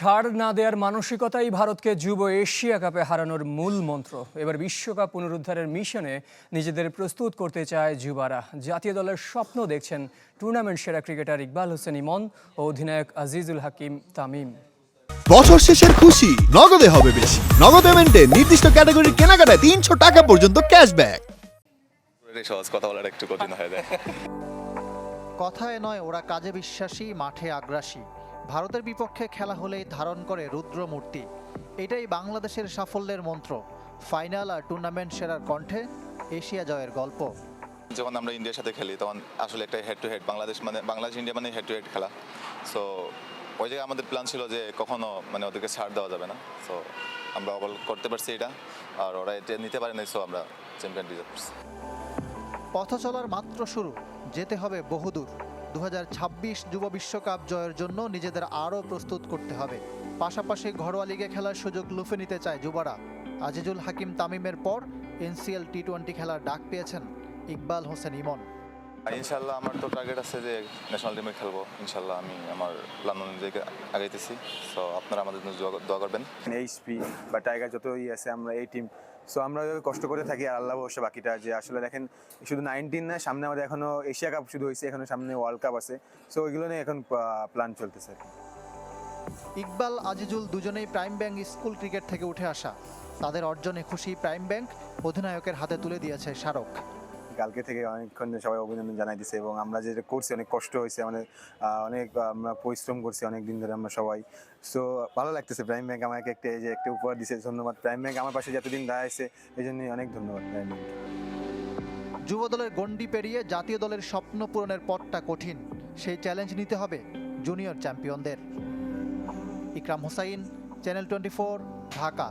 ছাড় না দেওয়ার মানসিকতাই ভারতকে যুব এশিয়া কাপে হারানোর মূল মন্ত্র। এবার বিশ্বকাপ পুনরুদ্ধারের মিশনে নিজেদের প্রস্তুত করতে চায় যুবারা। জাতীয় দলের স্বপ্ন দেখছেন টুর্নামেন্ট সেরা ক্রিকেটার ইকবাল হোসেন ইমন ও অধিনায়ক আজিজুল হাকিম তামিম। বছর শেষের খুশি নগদে হবে বেশি। নগদ পেমেন্টে নির্দিষ্ট ক্যাটাগরির কেনাকাটায় তিনশো টাকা পর্যন্ত ক্যাশব্যাক সহজ কথা বলার একটু কঠিন হয়ে যায়। কথায় নয় ওরা কাজে বিশ্বাসী মাঠে আগ্রাসী। ভারতের বিপক্ষে খেলা হলেই ধারণ করে রুদ্র মূর্তি এটাই বাংলাদেশের সাফল্যের মন্ত্র। ফাইনাল আর টুর্নামেন্ট সেরার কণ্ঠে এশিয়া জয়ের গল্প। যখন আমরা ইন্ডিয়ার সাথে খেলি তখন আসলে একটা হেড টু হেড বাংলাদেশ মানে বাংলাদেশ ইন্ডিয়া মানে হেড টু হেড খেলা। সো ওই জায়গায় আমাদের প্ল্যান ছিল যে কখনো মানে ওদেরকে ছাড় দেওয়া যাবে না। সো আমরা অবল করতে পারছি এটা আর ওরা এটা নিতে পারে নাই সো আমরা চ্যাম্পিয়ন ডিজার্ভ পথ চলার মাত্র শুরু যেতে হবে বহুদূর। দু হাজার ছাব্বিশ যুব বিশ্বকাপ জয়ের জন্য নিজেদের আরও প্রস্তুত করতে হবে। পাশাপাশি ঘরোয়া লিগে খেলার সুযোগ লুফে নিতে চায় যুবারা। আজিজুল হাকিম তামিমের পর এনসিএল টি টোয়েন্টি খেলার ডাক পেয়েছেন ইকবাল হোসেন ইমন। ইনশাল্লাহ আমার তো টার্গেট আছে যে ন্যাশনাল টিমে খেলব। ইনশাল্লাহ আমি আমার প্ল্যান অনুযায়ী আগাইতেছি। সো আপনারা আমাদের জন্য দোয়া- করবেন। এইচপি বা টাইগার যতই আছে আমরা এই টিম সো আমরা কষ্ট করে থাকি আর আল্লাহ বসে বাকিটা যে আসলে দেখেন শুধু নাইনটিন না সামনে আমাদের এখনও এশিয়া কাপ শুধু হয়েছে এখনও সামনে ওয়ার্ল্ড কাপ আছে। সো ওইগুলো নিয়ে এখন প্ল্যান চলতেছে ইকবাল আজিজুল দুজনেই প্রাইম ব্যাংক স্কুল ক্রিকেট থেকে উঠে আসা। তাদের অর্জনে খুশি প্রাইম ব্যাংক অধিনায়কের হাতে তুলে দিয়েছে স্মারক কালকে থেকে অনেকক্ষণ সবাই অভিনন্দন জানাই দিছে এবং আমরা যেটা করছি, অনেক কষ্ট হয়েছে আমাদের অনেক আমরা পরিশ্রম করছি অনেক দিন ধরে আমরা সবাই। সো ভালো লাগতেছে প্রাইম ব্যাংক আমাকে একটা, এই যে একটা উপহার দিছে, ধন্যবাদ। প্রাইম ব্যাংক আমার পাশে যতদিন দাঁড়াইছে এই জন্যই অনেক ধন্যবাদ প্রাইম ব্যাংক যুব দলের গণ্ডি পেরিয়ে জাতীয় দলের স্বপ্ন পূরণের পথটা কঠিন। সেই চ্যালেঞ্জ নিতে হবে জুনিয়র চ্যাম্পিয়নদের ইকরাম হোসাইন চ্যানেল টোয়েন্টি ঢাকা।